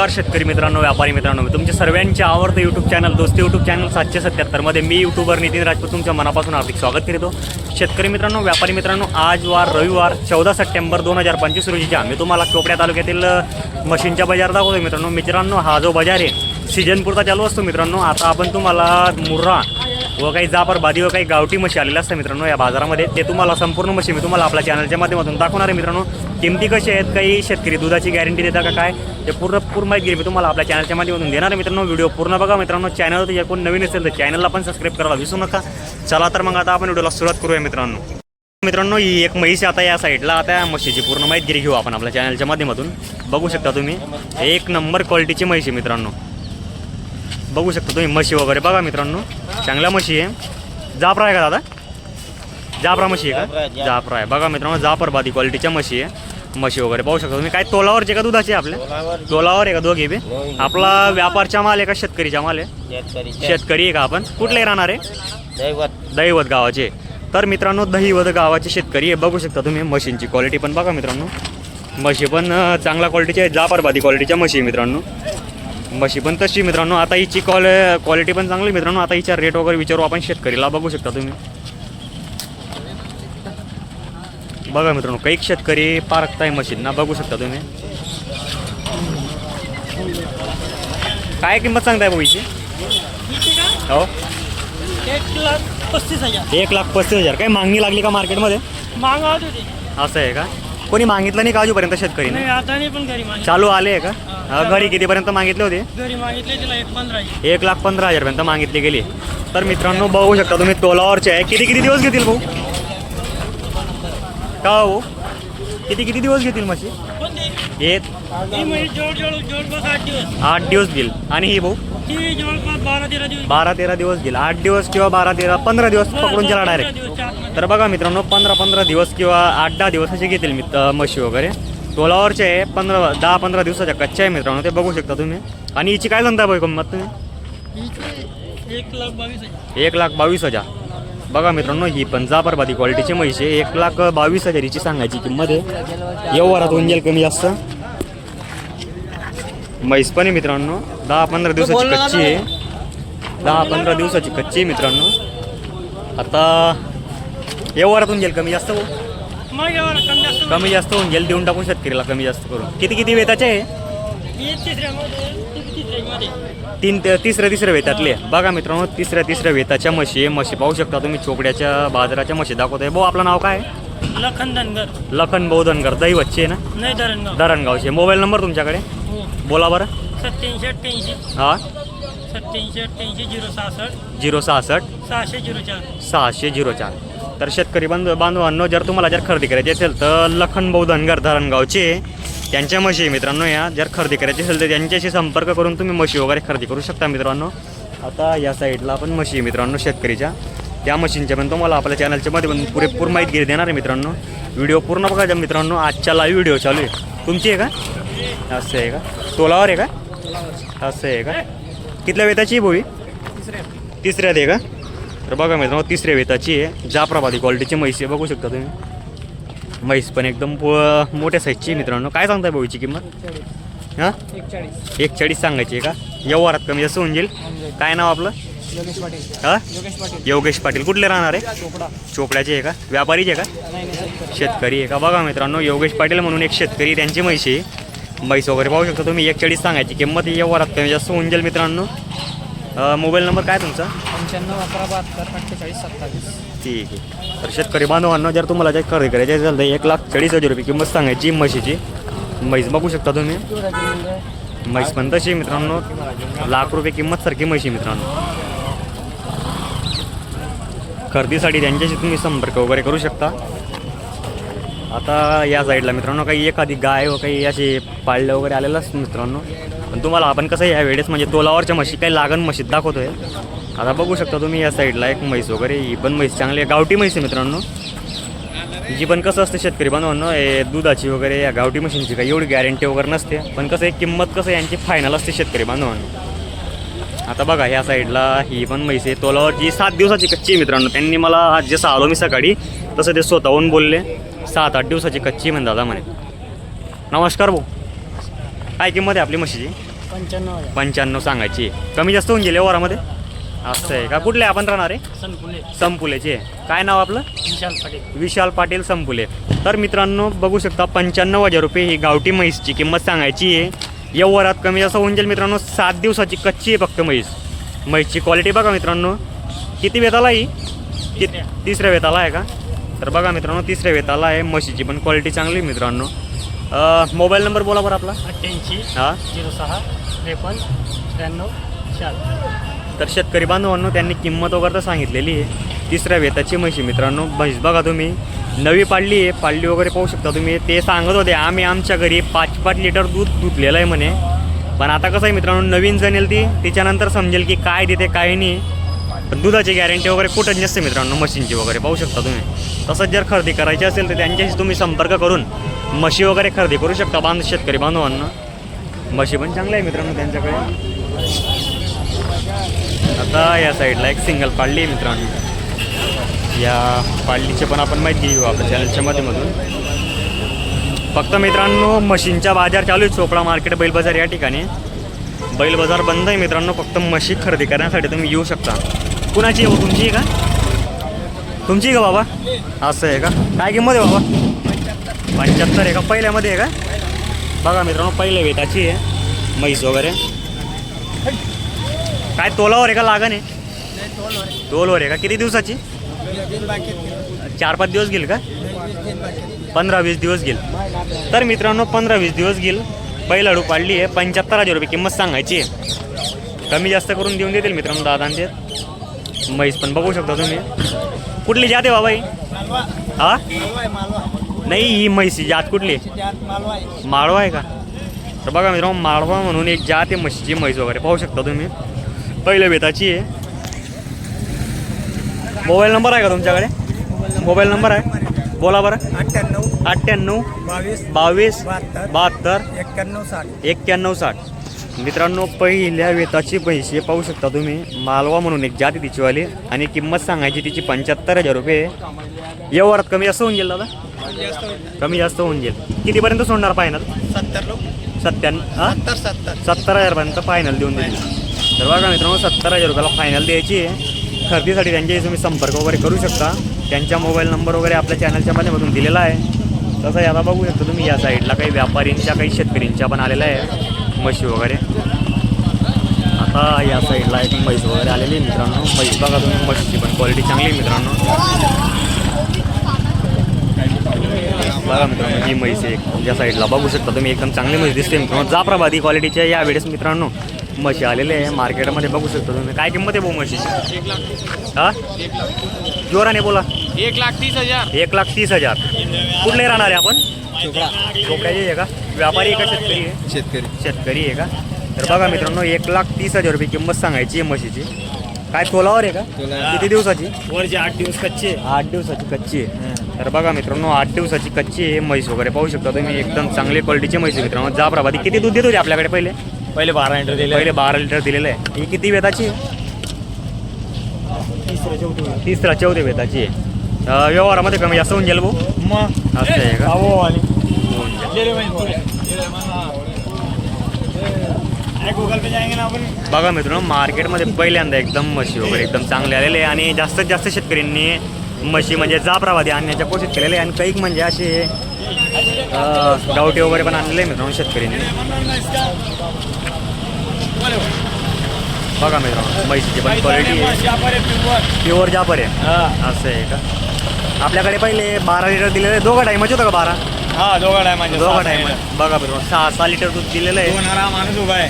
नमस्कार शेतकरी मित्रांनो व्यापारी मित्रांनो मी तुमच्या सर्वांचे आवडतं YouTube channel Dosti YouTube channel सातशे सत्याहत्तरमध्ये मी यूट्यूबर नितीन राजपूत तुमच्या मनापासून हार्दिक स्वागत करीतो. शेतकरी मित्रांनो व्यापारी मित्रांनो आज वार रविवार चौदा सप्टेंबर दोन हजार पंचवीस रोजीच्या मी तुम्हाला चोपड्या तालुक्यातील मशीनच्या बाजार दाखवतो मित्रांनो. मित्रांनो हा जो बाजार आहे सीजन पुरता चालू असतो मित्रांनो. आता आपण तुम्हाला मुर्रा व काही जापरबादी व काही गावठी म्हशी आलेल्या असतात मित्रांनो या बाजारामध्ये. ते तुम्हाला संपूर्ण म्हशी मी तुम्हाला आपल्या चॅनलच्या माध्यमातून दाखवणार आहे मित्रांनो. किमती कशी आहेत काही शेतकरी दुधाची गॅरंटी देतात का काय ते पूर्ण पूर्ण माहिती मी तुम्हाला आपल्या चॅनलच्या माध्यमातून देणार आहे मित्रांनो. व्हिडिओ पूर्ण बघा मित्रांनो. चॅनल जर कोण नवीन असेल तर चॅनलला पण सबस्क्राईब करायला विसरू नका. चला तर मग आता आपण व्हिडिओला सुरुवात करूया मित्रांनो. मित्रांनो ही एक म्हैस आता या साईडला आता या म्हशीची पूर्ण माहिती घेऊ आपण आपल्या चॅनलच्या माध्यमातून. बघू शकता तुम्ही. एक नंबर क्वालिटीची म्हशी आहे मित्रांनो. बघू शकता तुम्ही म्हशी वगैरे. बघा मित्रांनो चांगल्या म्हशी आहे. जाफरा आहे का दादा? जाफरा म्हशी आहे का? जाफरा आहे बघा मित्रांनो जाफरबादी क्वालिटीच्या म्हशी आहे. म्हशी वगैरे पाहू शकता तुम्ही. काय तोलावरचे का दुधाचे आपल्या तोलावर. आहे का दोघे बी? आपला व्यापारचा माल आहे का शेतकरीचा माल आहे? शेतकरी आहे का आपण? कुठले राहणार आहे? दैवत. दहिवत गावाचे. तर मित्रांनो दहिवत गावाचे शेतकरी आहे. बघू शकता तुम्ही मशीनची क्वालिटी पण. बघा मित्रांनो. म्हशी पण चांगल्या क्वालिटीची आहे जापरबादी क्वालिटीच्या म्हशी आहे मित्रांनो. म्हशी पण तशी मित्रांनो आता हिची क्वाल क्वालिटी पण चांगली. मित्रांनो आता हिच्या रेट वगैरे विचारू आपण शेतकरीला. बघू शकता तुम्ही. बघा मित्रांनो काही शेतकरी पारखताय मशीनना बघू शकता तुम्ही. काय किंमत सांगताय भाऊ हिची? हो? एक लाख पस्तीस हजार. एक लाख पस्तीस हजार. काय मागणी लागली का मार्केटमध्ये असं आहे का? कोणी मागितलं नाही का अजूनपर्यंत शेतकरी नाही आता नाही पण घरी मागितले. चालू आले का? हा, घरी कितीपर्यंत मागितले होते? घरी मागितले तिला एक पंधरा हजार. एक लाख पंधरा हजारपर्यंत मागितली गेली. तर मित्रांनो बघू शकता तुम्ही तोलावरचे आहे. किती किती दिवस घेतील भाऊ? का हो? किती किती दिवस घेतील म्हशी? हे ही म्हणजे जवळ जवळपास आठ दिवस. आठ दिवस घेईल आणि ही भाऊ? ती जवळपास बारा तेरा दिवस. बारा तेरा दिवस घेईल आठ दिवस किंवा बारा तेरा पंधरा दिवस पकडून चला पंधरा डायरेक्ट. तर बघा मित्रांनो पंधरा पंधरा दिवस किंवा आठ दहा दिवस असे घेतील मित म्हशी वगैरे. तोलावरचे आहे पंधरा दहा पंधरा दिवसाच्या कच्च्या आहे मित्रांनो ते बघू शकता तुम्ही. आणि हिची काय सांगता भाई किंमत तुम्ही? एक लाख बावीस हजार. एक लाख बावीस हजार. बघा मित्रांनो ही पण जापरबादी क्वालिटीची म्हैस आहे. एक लाख बावीस हजार हिची सांगायची किंमत आहे. व्यवहारात होऊन जाईल कमी जास्त. म्हैस पण आहे मित्रांनो. दहा पंधरा दिवसाची कच्ची आहे. दहा पंधरा दिवसाची कच्ची आहे मित्रांनो. आता व्यवहारात होऊन जाईल कमी जास्त हो मग एवढा कमी जास्त कमी जास्त होऊन जाईल देऊन टाकून शेतकरीला कमी जास्त करून. किती किती वेताचे आहे? ही तिसऱ्यामध्ये ती तिसऱ्यामध्ये. तीन ते तिसऱ्या तिसऱ्या वेतातले. बघा मित्रांनो तिसऱ्या तिसऱ्या वेताच्या म्हशी आहे म्हशी पाहू शकता तुम्ही चोपड्याच्या बाजाराच्या म्हशी दाखवत आहे भाऊ आपलं नाव काय? आहे? लखन धनगर. लखन बौद्धनगर दैवतचे आहे ना? नाही धरणगाव. धरणगावचे. मोबाईल नंबर तुमच्याकडे? हो. बोला बरं. सत्याऐंशी अठ्ठ्याऐंशी. हा. सत्याऐंशी अठ्ठ्याऐंशी झिरो सहासष्ट. झिरो सहासष्ट. सहाशे झिरो चार. सहाशे झिरो चार. तर शेतकरी बांधव बांधवांनो जर तुम्हाला जर खरेदी करायची असेल तर लखन धनगर धरणगावचे त्यांच्या म्हशी आहे मित्रांनो या. जर खरेदी करायची असेल तर त्यांच्याशी संपर्क करून तुम्ही म्हशी वगैरे खरेदी करू शकता मित्रांनो. आता या साईडला आपण म्हशी आहे मित्रांनो शेतकरीच्या. त्या मशीनच्या पण तुम्हाला आपल्या चॅनलच्या मध्ये पण पुरेपूर माहिती घेत देणार आहे मित्रांनो. व्हिडिओ पूर्ण बघा मित्रांनो आजच्या लाईव्ह व्हिडिओ चालू आहे. तुमची आहे का? असं आहे का? तोलावर आहे का? असं आहे का? कितल्या वेताची आहे भोई तिसऱ्यात आहे का? तर बघा मित्रांनो तिसऱ्या वेताची आहे. जाफराबादी क्वालिटीची म्हैस आहे. बघू शकता तुम्ही. म्हैस पण एकदम प- मोठ्या साईजची मित्रांनो. काय सांगताय भाऊची किंमत? हां? एक चाळीस सांगायची आहे का? व्यवहारात कमी जास्त होऊन जाईल. काय नाव आपलं? हां? योगेश पाटील. कुठले राहणार आहे? चोपड्याचे आहे का? व्यापारीचे आहे का? शेतकरी. आहे का? बघा मित्रांनो योगेश पाटील म्हणून एक शेतकरी त्यांची म्हैशी म्हैस वगैरे पाहू शकता तुम्ही. एक चाळीस सांगायची. किंमत व्यवहारात कमी जास्त होऊन जाईल मित्रांनो. अं, मोबाईल नंबर काय तुमचा? पंच्याण्णव अकरा बहात्तर अठ्ठेचाळीस सत्तावीस. ठीक आहे. तर शेतकरी बांधवांना जर तुम्हाला जे खरेदी करायची असेल तर एक लाख चाळीस हजार रुपये किंमत सांगायची म्हशीची. म्हैस बघू शकता तुम्ही. म्हैस पण तशी आहे मित्रांनो. लाख रुपये किंमत सारखी म्हशी मित्रांनो. खरेदीसाठी त्यांच्याशी तुम्ही संपर्क वगैरे करू शकता. आता या साईडला मित्रांनो काही एखादी गाय व काही असे पाळले वगैरे आलेलं असतं मित्रांनो. पण तुम्हाला आपण कसं या वेळेस म्हणजे तोलावरच्या म्हशी काही लागण म्हशीत दाखवतोय. आता बघू शकता तुम्ही या साईडला एक म्हैस वगैरे ही पण म्हैस चांगली आहे. गावठी म्हैस आहे मित्रांनो. जी पण कसं असते शेतकरी बांधवांनो हे दुधाची वगैरे या गावठी मशीनची काही एवढी गॅरंटी वगैरे नसते. पण कसं आहे किंमत कसं यांची फायनल असते शेतकरी बांधवांनो. आता बघा ह्या साईडला ही पण म्हैस आहे. तोलावरची सात दिवसाची कच्ची आहे मित्रांनो. त्यांनी मला आज जसं आलो मी सकाळी तसं ते स्वतःहून बोलले. सात आठ दिवसाची कच्ची म्हण दादा म्हणे. नमस्कार भाऊ. काय किंमत आहे आपली म्हशीची? पंच्याण्णव हजार पंच्याण्णव सांगायची. कमी जास्त होऊन गेले वरामध्ये? असं आहे का? कुठले आपण राहणार आहे? संपुलेचे. काय नाव आपलं? विशाल पाटील. विशाल पाटील संपुले. तर मित्रांनो बघू शकता पंच्याण्णव हजार रुपये ही गावठी म्हैसची किंमत सांगायची आहे. यवरात कमी जास्त होऊन जाईल मित्रांनो सात दिवसाची कच्ची आहे फक्त म्हैस. म्हैसची क्वालिटी बघा मित्रांनो. किती वेताला ही? तिसऱ्या. वेताला आहे का? तर बघा मित्रांनो तिसऱ्या वेताला आहे. म्हशीची पण क्वालिटी चांगली मित्रांनो. अं, मोबाईल नंबर बोला बरं आपला. अठ्ठ्याऐंशी हां. झिरो सहा त्रेपन्न त्र्याण्णव चार. तर शेतकरी बांधवांनो त्यांनी किंमत वगैरे तर सांगितलेली आहे. तिसऱ्या वेताची म्हशी. मित्रांनो म्हैस बघा तुम्ही. नवी पाळली आहे. पाळली वगैरे पाहू शकता तुम्ही. ते सांगत होते आम्ही आमच्या घरी पाच पाच लिटर दूध धुतलेलं आहे म्हणे. पण आता कसं आहे मित्रांनो नवीन जणेल ती. तिच्यानंतर समजेल की काय देते काय नाही. पण दुधाची गॅरंटी वगैरे कुठंच नसते मित्रांनो मशीनची वगैरे. पाहू शकता तुम्ही. तसंच जर खरेदी करायची असेल तर त्यांच्याशी तुम्ही संपर्क करून म्हशी वगैरे खरेदी करू शकता बांध शेतकरी बांधवांना. म्हशी पण चांगल्या आहे मित्रांनो त्यांच्याकडे. आता या साईडला एक सिंगल पाळली आहे मित्रांनो. या पाळलीचे पण आपण माहिती घेऊ आपल्या चॅनलच्या माध्यमातून. फक्त मित्रांनो म्हशींच्या बाजार चालू आहे चोपडा मार्केट बैल बाजार या ठिकाणी. बैल बाजार बंद आहे मित्रांनो. फक्त म्हशी खरेदी करण्यासाठी तुम्ही येऊ शकता. कुणाची येऊ हो? तुमची आहे का? तुमची आहे का बाबा? असं आहे का? काय किंमत आहे बाबा? पंच्याहत्तर आहे का? पहिल्यामध्ये आहे का? बघा मित्रांनो पहिल्या वेताची आहे. म्हैस वगैरे. काय तोलावर आहे का? लागण आहे? तोलवर आहे का? किती दिवसाची? चार पाच दिवस घेईल का? पंधरा वीस दिवस घेईल तर मित्रांनो पंधरा वीस दिवस घेईल पहिला डू पाडली आहे. पंच्याहत्तर हजार रुपये किंमत सांगायची आहे. कमी जास्त करून देऊन देतील मित्रांनो दादा ते म्हैस पण बघू शकता तुम्ही. कुठली जाते आहे बाबा हा? नाही ही म्हैसी जात कुठली? माळवा आहे का? तर बघा मित्रांनो माळवा म्हणून एक जात आहे म्हशीची म्हैस वगैरे. पाहू शकता तुम्ही. पहिल्या बेताची आहे. मोबाईल नंबर आहे का तुमच्याकडे? मोबाईल नंबर आहे? बोला बरं. अठ्ठ्याण्णव अठ्ठ्याण्णव बावीस बावीस बहात्तर एक्क्याण्णव साठ. एक्क्याण्णव साठ. मित्रांनो पहिल्या वेताची पैसे पाहू शकता तुम्ही. मालवा म्हणून एक जाती तिचीवाली. आणि किंमत सांगायची तिची पंच्याहत्तर हजार रुपये व्यवहारात कमी जास्त होऊन गेल दादा. कमी जास्त होऊन गेल कितीपर्यंत सोडणार फायनल सत्तर लोक. सत्त्याण्णव सत्तर सत्तर. सत्तर हजारपर्यंत फायनल देऊन देईल. तर बघा मित्रांनो सत्तर हजार रुपयाला फायनल द्यायची आहे. खरेदीसाठी त्यांच्याशी तुम्ही संपर्क वगैरे करू शकता. त्यांचा मोबाईल नंबर वगैरे आपल्या चॅनलच्या माध्यमातून दिलेला आहे. तसंही आता बघू शकतो तुम्ही या साईडला काही व्यापारींच्या काही शेतकरींच्या पण आलेल्या आहे. म्हशी वगैरे. आता या साईडला एक म्हैस वगैरे आलेली आहे मित्रांनो. म्हैस बघा तुम्ही म्हशीची पण क्वालिटी चांगली आहे मित्रांनो. बघा मित्रांनो ही म्हैस आहे एक या साईडला बघू शकता. तुम्ही एकदम चांगली म्हैस दिसते. मित्रांनो जाफराबादी क्वालिटीच्या या वेळेस मित्रांनो म्हशी आलेले आहे. मार्केटमध्ये बघू शकता तुम्ही. काय किंमत आहे भाऊ म्हशीची? हा? जोराने बोला. एक लाख तीस हजार. एक लाख तीस हजार कुठले राहणार आहे आपण चोपड्याचे आहे का? व्यापारी आहे का? शेतकरी आहे? शेतकरी. शेतकरी आहे का? तर बघा मित्रांनो एक लाख तीस हजार रुपये किंमत सांगायची आहे म्हशीची. काय तोलावर आहे का. किती दिवसाची? वरचे आठ दिवस कच्चे. आठ दिवसाची कच्ची आहे. तर बघा मित्रांनो आठ दिवसाची कच्ची आहे म्हैस वगैरे पाहू शकता तुम्ही. एकदम चांगली क्वालिटीची म्हैस मित्रांनो. जाफराबादी किती दूध देत होते आपल्याकडे पहिले? पहिले बारा लिटर दिले. पहिले बारा लिटर दिलेलं आहे. ही किती वेताची आहे? तिसरे चौथे. वेताची आहे. व्यवहारामध्ये कमी जास्त होऊन जाईल भाऊ? मग? असं आहे का? बघा मित्रांनो मार्केटमध्ये पहिल्यांदा एकदम म्हशी वगैरे एकदम चांगले आलेले आणि जास्तीत जास्त शेतकऱ्यांनी म्हशी म्हणजे जाफराबादी आणण्याच्या कोशिश केलेले आणि काही म्हणजे असे गावठी वगैरे पण आणलेले आहे मित्रांनो शेतकऱ्यांनी. बघा मित्रांनो म्हशीची पण क्वालिटी आहे. प्युअर जापर आहे. असं आहे का? आपल्याकडे पहिले बारा लिटर दिलेलं आहे दोघा टायमाचे होतं का बारा? हा दोघा टायमाचे दोघा टायमा बघा मित्रांनो सहा सहा लिटर दूध दिलेलं आहे. माणूस उभा आहे.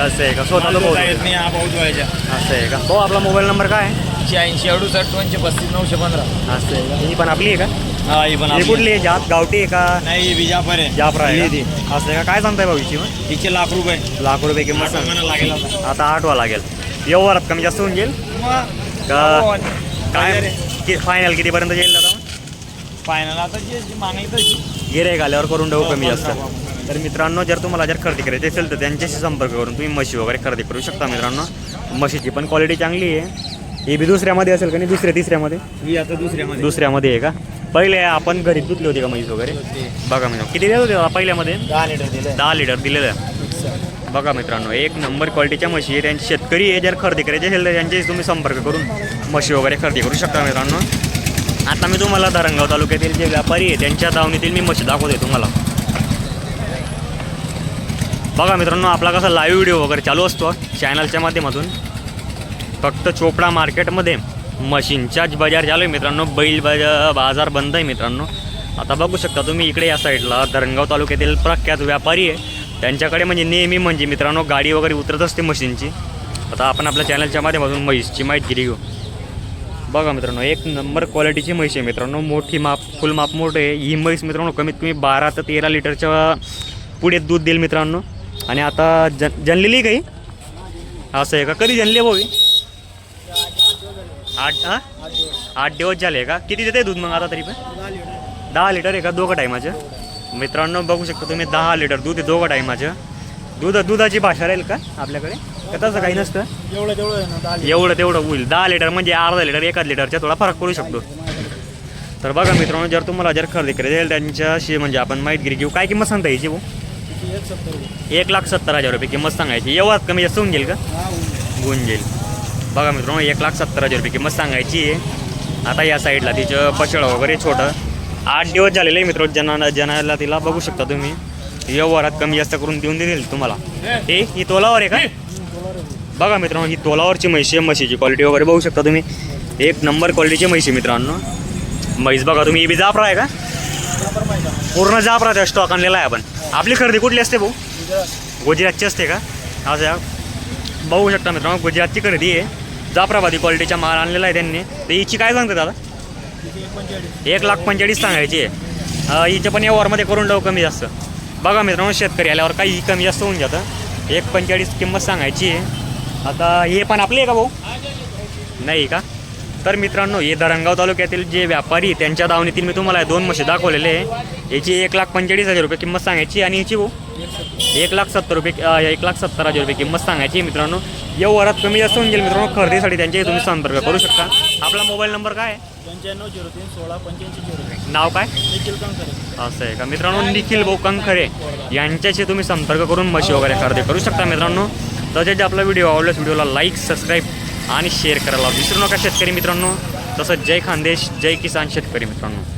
असं आहे का? स्वतः असं आहे का? हो आपला मोबाईल नंबर काय आहे? ऐंशी अडुसष्ट दोनशे पस्तीस नऊशे पंधरा. असं आहे का? ही पण आपली आहे का? हा ही पण ही कुठली आहे. जात गावठी आहे का? नाही बिजापर आहे. जाफरा आहे ती. का? असं आहे का? काय सांगताय भाऊ हिची मग? तिचे लाख रुपये. लाख रुपये किंमत आठ महिना लागेल आता. आठवा लागेल. व्यवहारात कमी जास्त होऊन जाईल का काय फायनल कितीपर्यंत जाईल दादा? फायनल आता जी जी मागणी तशी. गिरे आल्यावर करून देऊ हो, कमी जास्त. तर मित्रांनो जर तुम्हाला जर खरेदी करायची असेल तर त्यांच्याशी संपर्क करून तुम्ही म्हशी वगैरे खरेदी करू शकता मित्रांनो. म्हशीची पण क्वालिटी चांगली आहे. ही बी दुसऱ्यामध्ये असेल का नाही? दुसऱ्या तिसऱ्यामध्ये? ही आता दुसऱ्यामध्ये. दुसऱ्यामध्ये आहे का? पहिले आपण घरी धुतली होती का म्हैस वगैरे? बघा मित्रांनो किती देत होते पहिल्यामध्ये? दहा लिटर दिले. दहा लिटर दिलेलं. आहे बघा मित्रांनो एक नंबर क्वालिटीच्या म्हशी आहे. त्यांचे शेतकरी आहे जर खरेदी करायचे असेल तर त्यांच्याशी तुम्ही संपर्क करून म्हशी वगैरे खरेदी करू शकता मित्रांनो. आता मी तुम्हाला धरणगाव तालुक्यातील जे व्यापारी आहे त्यांच्या दावणीतील मी म्हशी दाखवते तुम्हाला. बघा मित्रांनो आपला कसा लाईव्ह व्हिडिओ वगैरे चालू असतो चॅनलच्या माध्यमातून. फक्त चोपडा मार्केटमध्ये मशीनचाच बाजार झालो आहे मित्रांनो. बैल बाजा बाजार बंद आहे मित्रांनो. आता बघू शकता तुम्ही इकडे या साईडला धरणगाव तालुक्यातील प्रख्यात व्यापारी आहे. त्यांच्याकडे म्हणजे नेहमी म्हणजे मित्रांनो गाडी वगैरे उतरत असते मशीनची. आता आपण आपल्या चॅनलच्या माध्यमातून म्हैसची माहिती घेऊ. बघा मित्रांनो एक नंबर क्वालिटीची म्हैस आहे मित्रांनो. मोठी माप फुल माप मोठे आहे. ही म्हैस मित्रांनो कमीत कमी बारा ते तेरा लिटरच्या पुढे दूध देईल मित्रांनो. आणि आता जन जनलेली काही? असं आहे का? कधी जनली भाऊ आठ हा? आठ दिवस झाले का? किती देते दूध मग आता तरी पण? दहा लिटर आहे का? दोघं टायमाचं मित्रांनो बघू शकता तुम्ही दहा लिटर दूध आहे दोघं टायमाचं दूध दुधाची भाषा राहील का आपल्याकडे? का तसं काही नसतं? एवढं तेवढं एवढं होईल. दहा लिटर म्हणजे अर्धा लिटर एकाच लिटरच्या थोडा फरक पडू शकतो. तर बघा मित्रांनो जर तुम्हाला जर खरेदी करायची त्यांच्याशी म्हणजे आपण माहिती घेऊ. काय किंमत सांगता यायची भाऊ? एक लाख सत्तर हजार. रुपये किंमत सांगायची. एवढाच कमी जास्त होऊन जाईल का? होऊन जाईल. बघा मित्रांनो एक लाख सत्तर हजार रुपये किंमत सांगायची आहे. आता या साईडला तिचं पचळ वगैरे छोटं. आठ दिवस झालेलं आहे मित्र जना जनाला तिला बघू शकता तुम्ही. व्यवहारात कमी जास्त करून देऊन देईल तुम्हाला. हे ही तोलावर आहे का? बघा मित्रांनो ही तोलावरची म्हैशी आहे. म्हशीची क्वालिटी वगैरे बघू शकता तुम्ही. एक नंबर क्वालिटीची म्हैशी मित्रांनो. म्हैस बघा तुम्ही ही बी जापरा आहे का? पूर्ण जापरा त्या स्टॉक आणलेला आहे आपण. आपली खरेदी कुठली असते भाऊ? गुजरातची असते का? असं बघू शकता मित्रांनो गुजरातची खरेदी आहे. जाफराबादी क्वालिटीचा माल आणलेला आहे त्यांनी. तर हिची काय सांगते दादा एक लाख पंचेचाळीस सांगायची आहे. अं, पण व्यवहारमध्ये करून टाकू कमी जास्त. बघा मित्रांनो शेतकरी आल्यावर काही कमी जास्त होऊन जातं. एक पंचेचाळीस किंमत सांगायची आहे. आता हे पण आपली आहे का भाऊ? नाही का? तर मित्रांनो हे धरणगाव तालुक्यातील जे व्यापारी त्यांच्या दावणीतील मी तुम्हाला दोन म्हशी दाखवलेले आहे. याची एक लाख पंचेचाळीस हजार रुपये किंमत सांगायची आणि याची भाऊ एक लाख सत्तर रुपये एक लाख सत्तर हजार रुपये किंमत सांगायची मित्रांनो. व्यवहारात कमी जास्त होऊन जाईल मित्रांनो खरेदीसाठी त्यांच्याही तुम्ही संपर्क करू शकता. आपला मोबाईल नंबर काय आहे? पंच्याण्णव झिरो तीन सोळा पंच्याऐंशी झिरो नाव काय? निखिल असं आहे का? मित्रांनो निखिल भाऊ कंखरे यांच्याशी तुम्ही संपर्क करून म्हशी वगैरे खरेदी करू शकता मित्रांनो. तसेच जे आपला व्हिडिओ आवडल्यास व्हिडिओला लाईक सबस्क्राईब आणि शेअर करायला विसरू नका शेतकरी मित्रांनो. तसंच जय खानदेश जय किसान शेतकरी मित्रांनो.